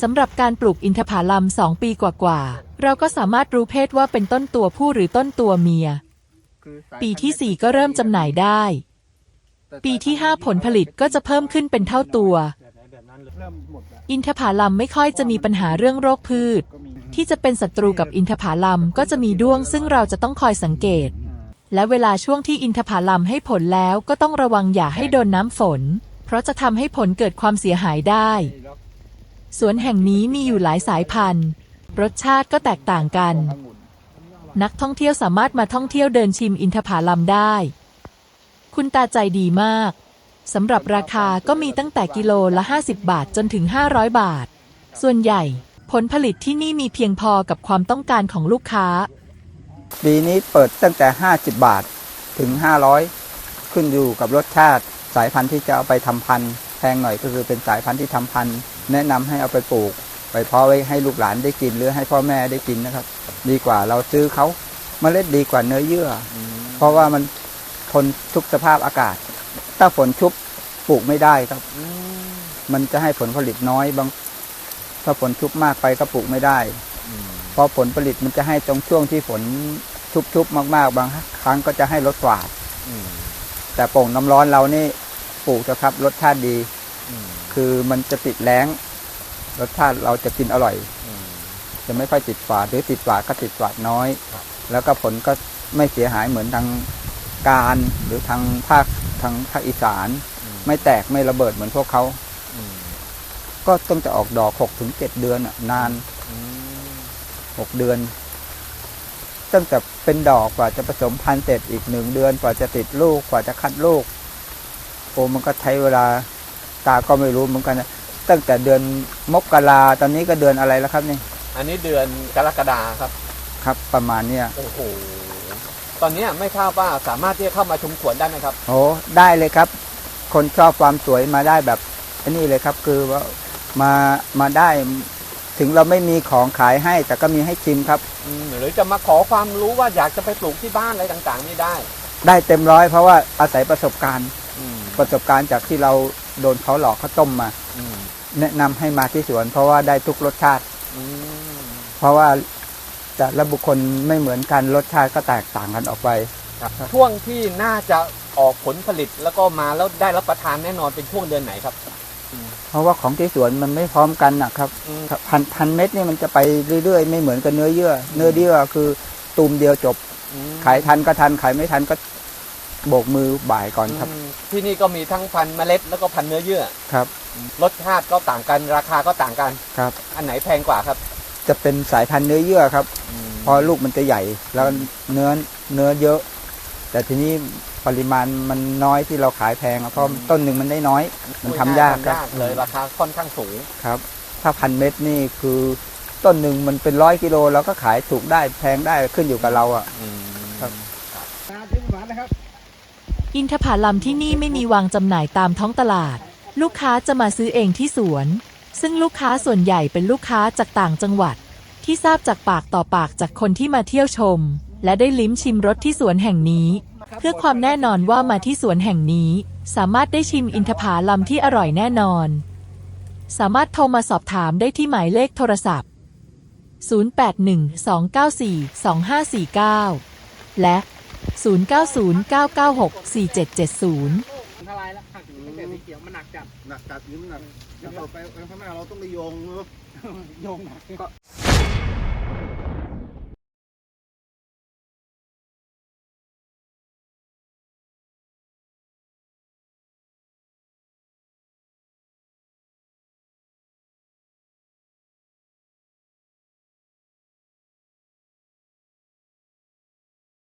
สำหรับการปลูกอินทผลัมสองปีกว่าๆ เราก็สามารถรู้เพศว่าเป็นต้นตัวผู้หรือต้นตัวเมีย ปีที่สี่ก็เริ่มจำหน่ายได้ ปีที่ห้าผลผลิตก็จะเพิ่มขึ้นเป็นเท่าตัว อินทผลัมไม่ค่อยจะมีปัญหาเรื่องโรคพืช ที่จะเป็นศัตรูกับอินทผลัมก็จะมีด้วงซึ่งเราจะต้องคอยสังเกต และเวลาช่วงที่อินทผลัมให้ผลแล้วก็ต้องระวังอย่าให้โดนน้ำฝน เพราะจะทำให้ผลเกิดความเสียหายได้ สวนแห่งนี้มีอยู่หลายสายพันธุ์ รสชาติก็แตกต่างกัน นักท่องเที่ยวสามารถมาท่องเที่ยวเดินชิมอินทผลัมได้ คุณตาใจดีมากสำหรับราคาก็มีตั้งแต่กิโลละ 50 บาทจนถึง 500 บาท ส่วนใหญ่ผลผลิตที่นี่มีเพียงพอกับความต้องการของลูกค้า ปีนี้เปิดตั้งแต่ 50 บาทถึง 500 ขึ้นอยู่กับรสชาติ สายพันธุ์ที่จะเอาไปทำพันธุ์แพงหน่อยก็คือเป็นสายพันธุ์ที่ทำพันธุ์ แนะนำให้เอาไปปลูก ไปเพาะไว้ให้ลูกหลานได้กินหรือให้พ่อแม่ได้กินนะครับ ดีกว่าเราซื้อเขาเมล็ดดีกว่าเนื้อเยื่ออเพราะว่ามันทนทุกสภาพอากาศ ถ้าฝนชุบปลูกไม่ได้ครับ มันจะให้ผลผลิตน้อยบาง ถ้าฝนชุบมากไปก็ปลูกไม่ได้เพราะผลผลิตมันจะให้ตรงช่วงที่ฝนชุบๆมาก ๆ บางครั้งก็จะให้รสหวานแต่โป่งน้ำร้อนเรานี่ปลูกนะครับรสชาติดี คือมันจะติดแรงรสชาติเราจะกินอร่อย จะไม่ค่อยติดฝาดหรือติดฝาก็ติดฝาดน้อย แล้วก็ผลก็ไม่เสียหายเหมือนทางการหรือทางภาคทางภาคอีสาน ไม่แตกไม่ระเบิดเหมือนพวกเขาก็ต้องจะออกดอกหกถึงเจ็ดเดือนนานหกเดือนตั้งแต่เป็นดอกกว่าจะผสมพันธุ์เสร็จอีกหนึ่งเดือนกว่าจะติดลูกกว่าจะคัดลูกโอ้มันก็ใช้เวลา ตาก็ไม่รู้เหมือนกันนะตั้งแต่เดือนมกราตอนนี้ก็เดือนอะไรแล้วครับนี่อันนี้เดือนกรกฎาครับ ครับ ประมาณเนี้ยโอ้โหตอนเนี้ยไม่ทราบว่าสามารถที่จะเข้ามาชมสวนได้ไหมครับโอ้ได้เลยครับ คนชอบความสวยมาได้แบบอันนี้เลยครับ คือว่ามามาได้ถึงเราไม่มีของขายให้ แต่ก็มีให้ชิมครับ อืมหรือจะมาขอความรู้ว่าอยากจะไปปลูกที่บ้านอะไรต่างๆนี่ได้ ได้เต็มร้อยเพราะว่าอาศัยประสบการณ์ อืม ประสบการณ์จากที่เรา โดนเขาหลอกเขาต้มมาอืมแนะนำให้มาที่สวน เพราะว่าได้ทุกรสชาติอืมเพราะว่าแต่ละบุคคลไม่เหมือนกันรสชาติก็แตกต่างกันออกไปช่วงที่น่าจะออกผลผลิตแล้วก็มาแล้วได้รับประทานแน่นอนเป็นช่วงเดือนไหนครับ เพราะว่าของที่สวนมันไม่พร้อมกันนะครับอืมครับพันพันเม็ดนี่มันจะไปเรื่อยๆ ไม่เหมือนกับเนื้อเยื่อ เนื้อเยื่อคือตูมเดียวจบอืมขายทันก็ทันขายไม่ทันก็ โบกมือบ่ายก่อนครับอืมที่นี่ก็มีทั้งพันธุ์เมล็ดแล้วก็พันธุ์เนื้อเยื่อครับ รสชาติก็ต่างกันราคาก็ต่างกันครับ อันไหนแพงกว่าครับ จะเป็นสายพันธุ์เนื้อเยื่อครับเพราะลูกมันจะใหญ่แล้วเนื้อเนื้อเยอะ แต่ทีนี้ปริมาณมันน้อยที่เราขายแพงอะเพราะต้นหนึ่งมันได้น้อย มันทำยากครับทำเลยราคาค่อนข้างสูงครับ ถ้าพันเม็ดนี่คือต้นหนึ่งมันเป็นร้อยกิโลเราก็ขายถูกได้แพงได้ขึ้นอยู่กับเราอะครับ อินทผลัมที่นี่ไม่มีวางจำหน่ายตามท้องตลาด ลูกค้าจะมาซื้อเองที่สวน ซึ่งลูกค้าส่วนใหญ่เป็นลูกค้าจากต่างจังหวัด ที่ทราบจากปากต่อปากจากคนที่มาเที่ยวชม และได้ลิ้มชิมรสที่สวนแห่งนี้ เพื่อความแน่นอนว่ามาที่สวนแห่งนี้ สามารถได้ชิมอินทผลัมที่อร่อยแน่นอน สามารถโทรมาสอบถามได้ที่หมายเลขโทรศัพท์ 0812942549 และ 0909964770ทลายแล้วหักตั้งแต่สีเขียวมันหนักจัดหนักจัดนิ้มหนักแล้วต่อไปข้างหน้าเราต้องไปโยงเนอะ โยงหนัก